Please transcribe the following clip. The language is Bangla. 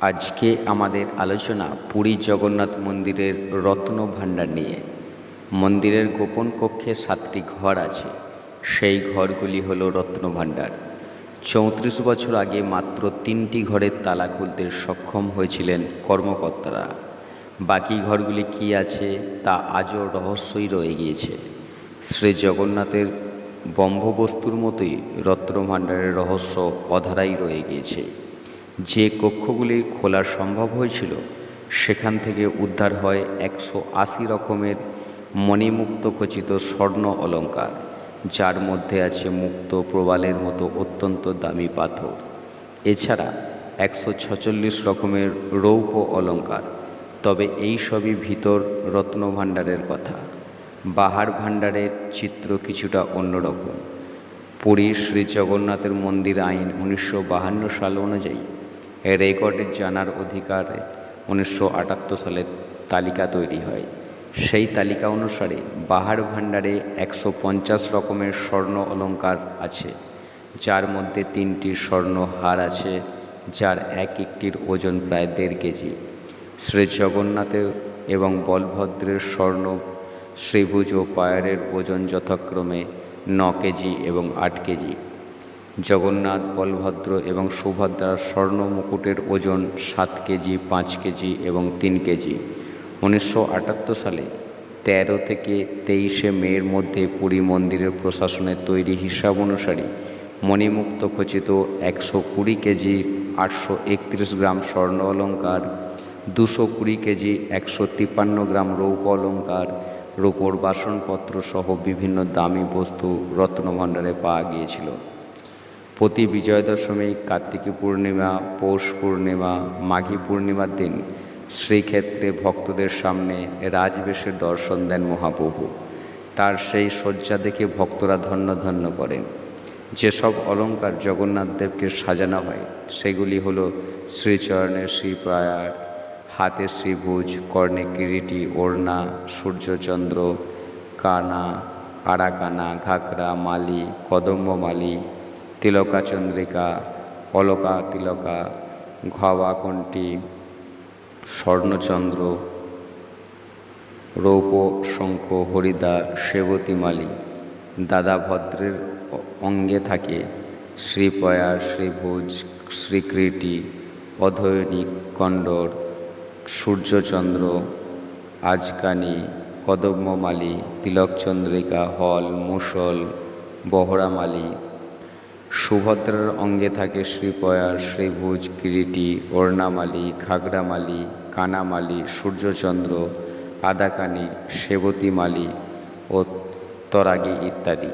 আজকে আমাদের আলোচনা পুরী জগন্নাথ মন্দিরের রত্ন ভাণ্ডার নিয়ে। মন্দিরের গোপন কক্ষে সাতটি ঘর আছে। সেই ঘরগুলি হলো রত্ন ভাণ্ডার। চৌত্রিশ বছর আগে মাত্র তিনটি ঘরের তালা খুলতে সক্ষম হয়েছিলেন কর্মকর্তারা। বাকি ঘরগুলি কী আছে তা আজও রহস্যই রয়ে গিয়েছে। শ্রী জগন্নাথের বম্ভবস্তুর মতোই রত্নভাণ্ডারের রহস্য অধারাই রয়ে গিয়েছে। যে কক্ষগুলি খোলা সম্ভব হয়েছিল, সেখান থেকে উদ্ধার হয় একশো আশি রকমের মণিমুক্ত খচিত স্বর্ণ অলঙ্কার, যার মধ্যে আছে মুক্ত প্রবালের মতো অত্যন্ত দামি পাথর। এছাড়া একশো ছচল্লিশ রকমের রৌপ্য অলঙ্কার, তবে এই সবই ভিতর রত্নভাণ্ডারের কথা। বাহার ভাণ্ডারের চিত্র কিছুটা অন্যরকম পুরীর শ্রী জগন্নাথের মন্দির আইন উনিশশো সাল অনুযায়ী রেকর্ডের জানার অধিকারে উনিশশো সালে তালিকা তৈরি হয়। সেই তালিকা অনুসারে বাহার ভাণ্ডারে একশো পঞ্চাশ রকমের স্বর্ণ অলঙ্কার আছে, যার মধ্যে তিনটি স্বর্ণ হার আছে, যার এক একটির ওজন প্রায় দেড় কেজি। শ্রী জগন্নাথের এবং বলভদ্রের স্বর্ণ শ্রীভুজ ও পায়ারের ওজন যথাক্রমে ন কেজি এবং আট কেজি। জগন্নাথ, বলভদ্র এবং সুভদ্রার স্বর্ণ মুকুটের ওজন সাত কেজি, পাঁচ কেজি এবং তিন কেজি। উনিশশো আটাত্তর সালে তেরো থেকে তেইশে মের মধ্যে পুরী মন্দিরের প্রশাসনের তৈরি হিসাব অনুসারে মণিমুক্ত খচিত একশো কুড়ি কেজি, আটশো একত্রিশ গ্রাম স্বর্ণ অলঙ্কার, দুশো কুড়ি কেজি, একশো তিপ্পান্ন গ্রাম রৌপ অলঙ্কার, রূপোর বাসনপত্র সহ বিভিন্ন দামি বস্তু রত্নভাণ্ডারে পাওয়া গিয়েছিল। প্রতি বিজয়া দশমী কার্তিকী পূর্ণিমা, পৌষ পূর্ণিমা, মাঘী পূর্ণিমার দিন শ্রীক্ষেত্রে ভক্তদের সামনে রাজবেশের দর্শন দেন মহাপ্রভু। তার সেই শয্যা দেখে ভক্তরা ধন্য ধন্য করেন। যেসব অলঙ্কার জগন্নাথ দেবকে সাজানো হয়, সেগুলি হলো শ্রীচরণের শ্রীপ্রয়ার হাতে শ্রীভুজ, কর্ণে কিরিটি, ওড়না, সূর্যচন্দ্র, কানা, আরাকানা, ঘাগরা, মালি কদম্ব মালি তিলকা চন্দ্রিকা, অলকা তিলকা, ঘবা ঘবাকণ্ঠী স্বর্ণচন্দ্র রৌপ শঙ্খ হরিদা সেবতী মালি, দাদা ভদ্রের অঙ্গে থাকে শ্রীপয়ার শ্রীভুজ, শ্রীকৃতি, অধয়নী কণ্ডর সূর্যচন্দ্র, আজকানি, কদম্বমালি তিলকচন্দ্রিকা হল মুসল বহরামালি সুভদ্রার অঙ্গে থাকে শ্রীপয়া শ্রীভুজ, কিরিটি ওর্ণামালি ঘাগরামালি কানামালি, সূর্যচন্দ্র, আদাকানি, সেবতীমালি ও তরাগি ইত্যাদি।